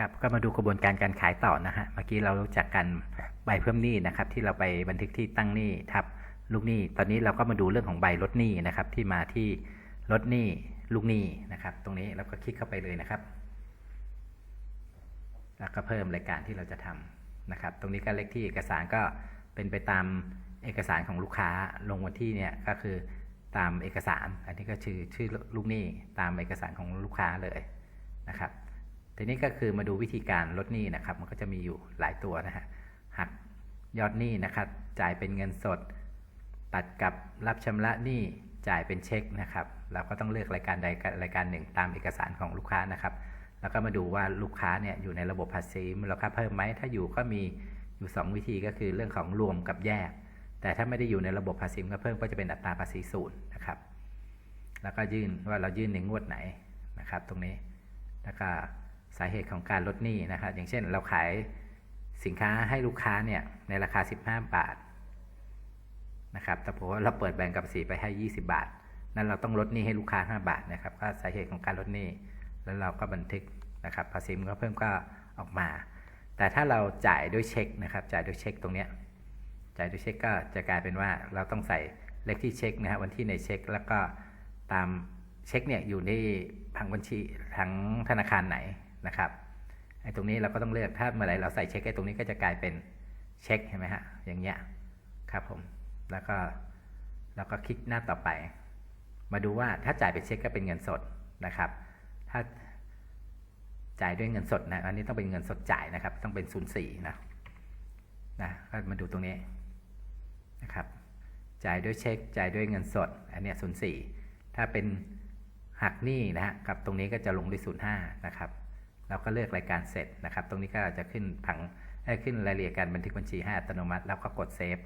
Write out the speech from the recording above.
ครับก็มาดูกระบวนการการขายต่อนะฮะเมื่อกี้เรารู้จักกันใบเพิ่มหนี้นะครับ ที่เราไปบันทึกที่ตั้งหนี้ทับลูกหนี้ตอนนี้เราก็มาดูเรื่องของใบลดหนี้นะครับ ที่มาที่ลดหนี้ลูกหนี้นะครับ ตรงนี้เราก็คลิกเข้าไปเลยนะครับ แล้วก็เพิ่มรายการที่เราจะทำนะครับ ตรงนี้ก็เลขที่เอกสารก็เป็นไปตามเอกสารของลูกค้าลงวันที่เนี่ยก็คือตามเอกสาร อันนี้ก็ชื่อชื่อลูกหนี้ตามเอกสารของลูกค้าเลยนะครับ ทีนี้ก็คือมาดูวิธีการลดหนี้นะครับ มันก็จะมีอยู่หลายตัวนะฮะหักยอดหนี้นะครับ จ่ายเป็นเงินสด ตัดกับรับชำระหนี้จ่ายเป็นเช็คนะครับเราก็ต้องเลือกรายการใดรายการหนึ่งตามเอกสารของลูกค้านะครับ แล้วก็มาดูว่าลูกค้าเนี่ยอยู่ในระบบภาษีมูลค่าเพิ่มไหมถ้าอยู่ก็มีอยู่ 2 วิธีก็คือเรื่องของรวมกับแยก แต่ถ้าไม่ได้อยู่ในระบบภาษีมูลค่าเพิ่มก็จะเป็นอัตราภาษีศูนย์นะครับ แล้วก็ยื่นว่าเรายื่นในงวดไหนนะครับ ตรงนี้แล้วก็ สาเหตุของการลดหนี้นะครับอย่างเช่นเราขายสินค้าให้ลูกค้าเนี่ยในราคา 15 บาทนะครับแต่ผมว่าเราเปิดแบงก์กับภาษีไปให้ 20 บาท นั้นเราต้องลดหนี้ให้ลูกค้า 5 บาทนะครับก็สาเหตุของการลดหนี้แล้วเราก็บันทึกนะครับภาษีมันก็เพิ่มก็ออกมา แต่ถ้าเราจ่ายด้วยเช็คนะครับ จ่ายด้วยเช็คตรงเนี้ยจ่ายด้วยเช็คก็จะกลายเป็นว่าเราต้องใส่เลขที่เช็คนะฮะวันที่ในเช็ค แล้วก็ตามเช็คเนี่ยอยู่ในทางบัญชีทางธนาคารไหน นะครับไอ้ตรงนี้เราก็ต้องเลือกถ้าเมื่อไหร่เราใส่เช็คไอ้ตรงนี้ก็จะกลายเป็นเช็คเห็นไหมฮะอย่างเงี้ยครับผมแล้วก็แล้วก็คลิกหน้าต่อไป มาดูว่าถ้าจ่ายเป็นเช็คก็เป็นเงินสดนะครับ ถ้าจ่ายด้วยเงินสดนะอันนี้ต้องเป็นเงินสดจ่ายนะครับ ต้องเป็น04นย์สี่นะนะก็มาดูตรงนี้นะครับ จ่ายด้วยเช็คจ่ายด้วยเงินสด อันนี้ศูนย04ถ้าเป็นหักหนี้นะฮะกับตรงนี้ก็จะลงด้วย05นะครับ เราก็เลือกรายการเสร็จนะครับ ตรงนี้ก็จะขึ้นผังขึ้นรายละเอียดการบันทึกบัญชีให้อัตโนมัติ แล้วก็กดเซฟ